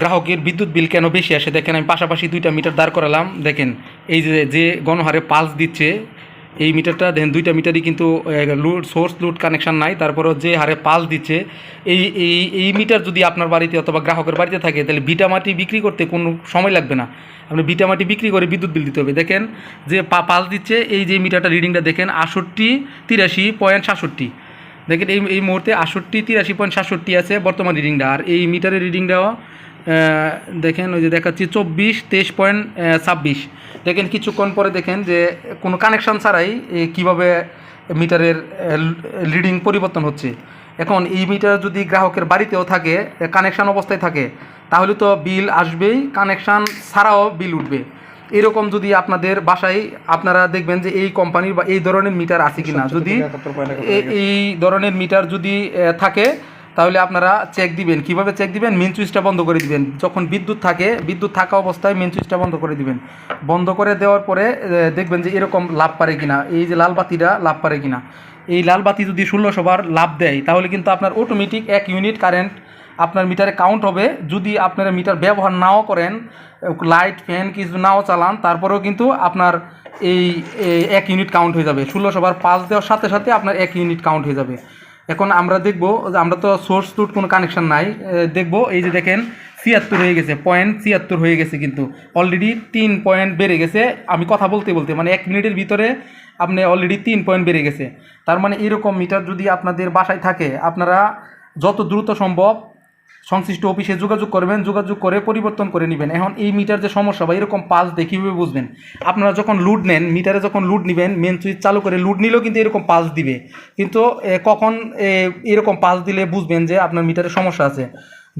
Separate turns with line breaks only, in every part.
গ্রাহকের বিদ্যুৎ বিল কেন বেশি আসে? দেখেন, আমি পাশাপাশি দুইটা মিটার দাঁড় করালাম। দেখেন, এই যে যে গণহারে পালস দিচ্ছে, এই মিটারটা, দেখেন, দুইটা মিটারই কিন্তু লুড সোর্স লুড কানেকশান নাই। তারপরও যে হারে পালস দিচ্ছে, এই এই এই মিটার যদি আপনার বাড়িতে অথবা গ্রাহকের বাড়িতে থাকে, তাহলে ভিটা মাটি বিক্রি করতে কোনো সময় লাগবে না। আপনি ভিটা মাটি বিক্রি করে বিদ্যুৎ বিল দিতে হবে। দেখেন, যে পালস দিচ্ছে, এই যে মিটারটা রিডিংটা দেখেন আষট্টি তিরাশি পয়েন্ট সাতষট্টি। দেখেন, এই এই মুহূর্তে আষট্টি তিরাশি পয়েন্ট সাতষট্টি আছে বর্তমান রিডিংটা আর এই মিটারের রিডিংটাও দেখেন ওই যে দেখাচ্ছি চব্বিশ তেইশ পয়েন্ট ছাব্বিশ। দেখেন কিছুক্ষণ পরে দেখেন যে কোনো কানেকশন ছাড়াই কীভাবে মিটারের রিডিং পরিবর্তন হচ্ছে। এখন এই মিটার যদি গ্রাহকের বাড়িতেও থাকে কানেকশন অবস্থায় থাকে তাহলে তো বিল আসবেই কানেকশান ছাড়াও বিল উঠবে। এরকম যদি আপনাদের বাসায় আপনারা দেখবেন যে এই কোম্পানির বা এই ধরনের মিটার আছে কিনা যদি এই ধরনের মিটার যদি থাকে তাহলে আপনারা চেক দিবেন। কীভাবে চেক দিবেন? মেন সুইচটা বন্ধ করে দিবেন। যখন বিদ্যুৎ থাকে, বিদ্যুৎ থাকা অবস্থায় মেন সুইচটা বন্ধ করে দিবেন। বন্ধ করে দেওয়ার পরে দেখবেন যে এরকম লাভ পারে কিনা। এই যে লাল বাতিটা লাভ পারে কিনা। এই লাল বাতি যদি ষোলোশো বার লাভ দেয়, তাহলে কিন্তু আপনার অটোমেটিক এক ইউনিট কারেন্ট আপনার মিটারে কাউন্ট হবে। যদি আপনারা মিটার ব্যবহার নাও করেন লাইট ফ্যান কিছু নাও চালান, তারপরেও কিন্তু আপনার এই এক ইউনিট কাউন্ট হয়ে যাবে। ষোলোশো বার পাঁচ দেওয়ার সাথে সাথে আপনার এক ইউনিট কাউন্ট হয়ে যাবে। এখন আমরা দেখব যে আমরা তো সোর্স টুট কোনো কানেকশান নাই দেখব, এই যে দেখেন, ছিয়াত্তর হয়ে গেছে পয়েন্ট ছিয়াত্তর হয়ে গেছে কিন্তু অলরেডি তিন পয়েন্ট বেড়ে গেছে, আমি কথা বলতে বলতে মানে এক মিনিটের ভিতরে আপনি অলরেডি তিন পয়েন্ট বেড়ে গেছে। তার মানে এরকম মিটার যদি আপনাদের বাসায় থাকে, আপনারা যত দ্রুত সম্ভব সংশ্লিষ্ট অফিসে যোগাযোগ করবেন, যোগাযোগ করে পরিবর্তন করে নেবেন। এখন এই মিটার যে সমস্যা বা এরকম পাস দিয়ে কীভাবে বুঝবেন? আপনারা যখন লুড নেন, মিটারে যখন লুড নেবেন মেন সুইচ চালু করে লুড নিলেও কিন্তু এরকম পাস দিবে। কিন্তু কখন এরকম পাস দিলে বুঝবেন যে আপনার মিটারে সমস্যা আছে।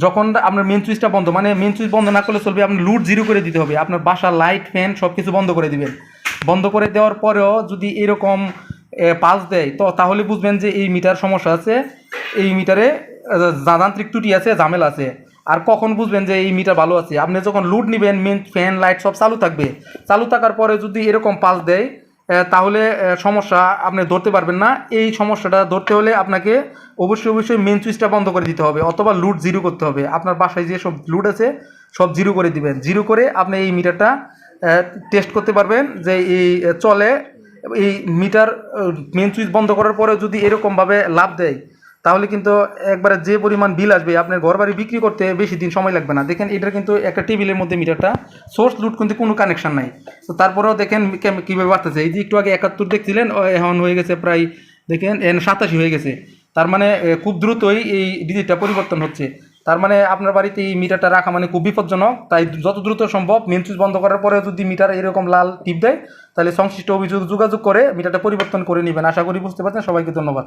যখন আপনার মেন সুইচটা বন্ধ মানে মেন সুইচ বন্ধ না করলে চলবে, আপনার লুড জিরো করে দিতে হবে। আপনার বাসা লাইট ফ্যান সব কিছু বন্ধ করে দিবেন। বন্ধ করে দেওয়ার পরেও যদি এরকম পাস দেয়, তো তাহলে বুঝবেন যে এই মিটার সমস্যা আছে। এই মিটারে যান্ত্রিক ত্রুটি আছে, ঝামেলা আছে। আর কখন বুঝবেন যে এই মিটার ভালো আছে? আপনি যখন লুট নেবেন মেন ফ্যান লাইট সব চালু থাকবে। চালু থাকার পরে যদি এরকম পাস দেয় তাহলে সমস্যা আপনি ধরতে পারবেন না। এই সমস্যাটা ধরতে হলে আপনাকে অবশ্যই অবশ্যই মেন সুইচটা বন্ধ করে দিতে হবে, অথবা লুট জিরো করতে হবে। আপনার বাসায় যে সব লুড আছে, সব জিরো করে দিবেন। জিরো করে আপনি এই মিটারটা টেস্ট করতে পারবেন যে এই চলে। এই মিটার মেন সুইচ বন্ধ করার পরে যদি এরকমভাবে লাভ দেয় তাহলে কিন্তু একবারে যে পরিমাণ বিল আসবে, আপনার ঘর বাড়ি বিক্রি করতে বেশি দিন সময় লাগবে না। দেখেন এটা কিন্তু একটা টেবিলের মধ্যে মিটারটা সোর্স লুট কিন্তু কোনো কানেকশন নাই। তো তারপরেও দেখেন কীভাবে বাড়তেছে। এই যে একটু আগে একাত্তর দেখছিলেন এখন হয়ে গেছে প্রায়, দেখেন, এন সাতাশি হয়ে গেছে। তার মানে খুব দ্রুতই এই ডিজিটটা পরিবর্তন হচ্ছে। তার মানে আপনার বাড়িতে এই মিটারটা রাখা মানে খুব বিপজ্জনক। তাই যত দ্রুত সম্ভব মেন সুইচ বন্ধ করার পরে যদি মিটার এরকম লাল টিপ দেয়, তাহলে সংশ্লিষ্ট অভিযোগ যোগাযোগ করে মিটারটা পরিবর্তন করে নেবেন। আশা করি বুঝতে পারছেন। সবাইকে ধন্যবাদ।